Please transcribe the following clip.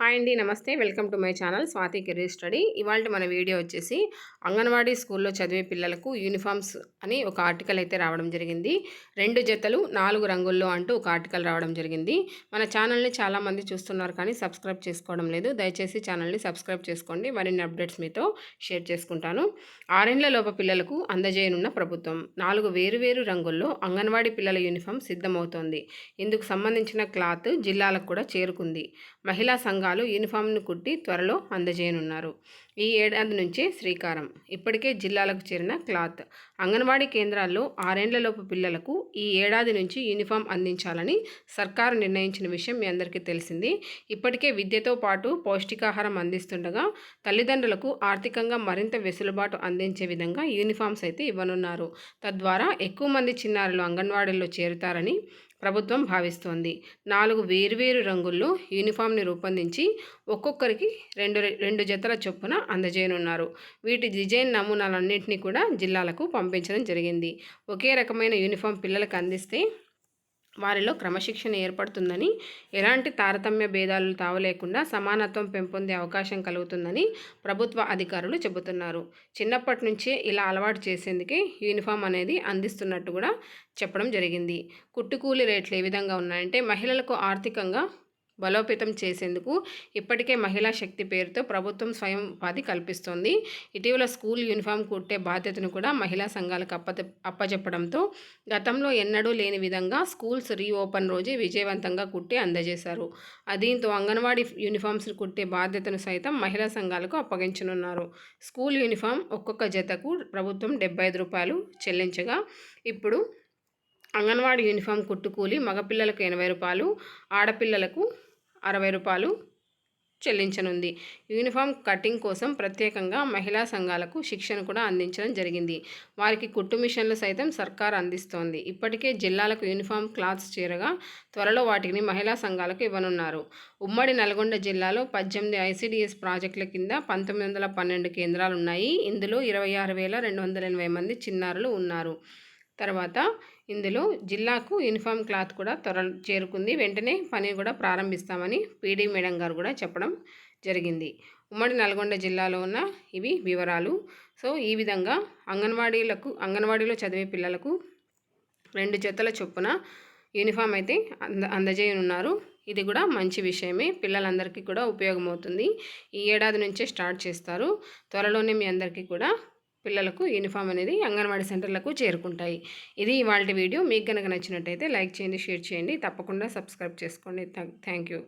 Hi అండి నమస్తే. Welcome to my channel Swathi career study. ఇవాళ మన వీడియో వచ్చేసి అంగన్వాడీ స్కూల్లో చదివే పిల్లలకు యూనిఫామ్స్ అని ఒక ఆర్టికల్ అయితే రావడం జరిగింది. రెండు జతలు నాలుగు రంగుల్లో అంటూ ఒక ఆర్టికల్ రావడం జరిగింది. మన ఛానల్ని చాలామంది చూస్తున్నారు కానీ సబ్స్క్రైబ్ చేసుకోవడం లేదు. దయచేసి ఛానల్ని సబ్స్క్రైబ్ చేసుకోండి. మరిన్ని అప్డేట్స్ మీతో షేర్ చేసుకుంటాను. ఆరేండ్ల లోప పిల్లలకు అందజేయనున్న ప్రభుత్వం. నాలుగు వేరువేరు రంగుల్లో అంగన్వాడీ పిల్లల యూనిఫామ్ సిద్ధమవుతోంది. ఇందుకు సంబంధించిన క్లాత్ జిల్లాలకు కూడా చేరుకుంది. మహిళా సంఘాలు యూనిఫామ్ను కుట్టి త్వరలో అందజేయనున్నారు. ఈ ఏడాది నుంచే శ్రీకారం. ఇప్పటికే జిల్లాలకు చేరిన క్లాత్. అంగన్వాడీ కేంద్రాల్లో ఆరేండ్లలోపు పిల్లలకు ఈ ఏడాది నుంచి యూనిఫామ్ అందించాలని సర్కారు నిర్ణయించిన విషయం మీ అందరికీ తెలిసింది. ఇప్పటికే విద్యతో పాటు పౌష్టికాహారం అందిస్తుండగా తల్లిదండ్రులకు ఆర్థికంగా మరింత వెసులుబాటు అందించే విధంగా యూనిఫామ్స్ అయితే ఇవ్వనున్నారు. తద్వారా ఎక్కువ మంది చిన్నారులు అంగన్వాడీల్లో చేరుతారని ప్రభుత్వం భావిస్తోంది. నాలుగు వేర్వేరు రంగుల్లో యూనిఫామ్ని రూపొందించి ఒక్కొక్కరికి రెండు రెండు జతల చొప్పున అందజేయనున్నారు. వీటి డిజైన్ నమూనాలన్నింటినీ కూడా జిల్లాలకు పంపించడం జరిగింది. ఒకే రకమైన యూనిఫామ్ పిల్లలకు అందిస్తే వారిలో క్రమశిక్షణ ఏర్పడుతుందని ఎలాంటి తారతమ్య భేదాలు తావలేకుండా సమానత్వం పెంపొందే అవకాశం కలుగుతుందని ప్రభుత్వ అధికారులు చెబుతున్నారు. చిన్నప్పటి నుంచే ఇలా అలవాటు చేసేందుకే యూనిఫామ్ అనేది అందిస్తున్నట్టు కూడా చెప్పడం జరిగింది. కుట్టుకూలి రేట్లు ఏ విధంగా ఉన్నాయంటే మహిళలకు ఆర్థికంగా బలోపేతం చేసేందుకు ఇప్పటికే మహిళా శక్తి పేరుతో ప్రభుత్వం స్వయం ఉపాధి కల్పిస్తోంది. ఇటీవల స్కూల్ యూనిఫామ్ కుట్టే బాధ్యతను కూడా మహిళా సంఘాలకు అప్ప అప్పచెప్పడంతో గతంలో ఎన్నడూ లేని విధంగా స్కూల్స్ రీఓపెన్ రోజే విజయవంతంగా కుట్టి అందజేశారు. దీంతో అంగన్వాడీ యూనిఫామ్స్ కుట్టే బాధ్యతను సైతం మహిళా సంఘాలకు అప్పగించనున్నారు. స్కూల్ యూనిఫామ్ ఒక్కొక్క జతకు ప్రభుత్వం డెబ్బై ఐదు రూపాయలు చెల్లించగా ఇప్పుడు అంగన్వాడీ యూనిఫామ్ కుట్టుకూలి మగపిల్లలకు ఎనభై రూపాయలు ఆడపిల్లలకు అరవై రూపాయలు చెల్లించనుంది. యూనిఫామ్ కటింగ్ కోసం ప్రత్యేకంగా మహిళా సంఘాలకు శిక్షణ కూడా అందించడం జరిగింది. వారికి కుట్టు మిషన్లు సైతం సర్కార్ అందిస్తోంది. ఇప్పటికే జిల్లాలకు యూనిఫామ్ క్లాత్స్ చేరగా త్వరలో వాటిని మహిళా సంఘాలకు ఇవ్వనున్నారు. ఉమ్మడి నల్గొండ జిల్లాలో పద్దెనిమిది ఐసీడీఎస్ ప్రాజెక్టుల కింద పంతొమ్మిది వందల పన్నెండు కేంద్రాలు ఉన్నాయి. ఇందులో ఇరవై ఆరు వేల రెండు వందల ఎనభై మంది చిన్నారులు ఉన్నారు. తర్వాత ఇందులో జిల్లాకు యూనిఫామ్ క్లాత్ కూడా త్వర చేరుకుంది. వెంటనే పని కూడా ప్రారంభిస్తామని పీడీ మేడం గారు కూడా చెప్పడం జరిగింది. ఉమ్మడి నల్గొండ జిల్లాలో ఉన్న ఇవి వివరాలు. సో ఈ విధంగా అంగన్వాడీలకు అంగన్వాడీలో చదివే పిల్లలకు రెండు జతల చొప్పున యూనిఫామ్ అయితే అంద అందజేయనున్నారు. ఇది కూడా మంచి విషయమే. పిల్లలందరికీ కూడా ఉపయోగమవుతుంది. ఈ ఏడాది నుంచే స్టార్ట్ చేస్తారు. త్వరలోనే మీ అందరికీ కూడా పిల్లలకు యూనిఫామ్ అనేది అంగన్వాడీ సెంటర్లకు చేరుకుంటాయి. ఇది ఇవాళ వీడియో. మీకు కనుక నచ్చినట్టయితే లైక్ చేయండి షేర్ చేయండి. తప్పకుండా సబ్స్క్రైబ్ చేసుకోండి. Thank you.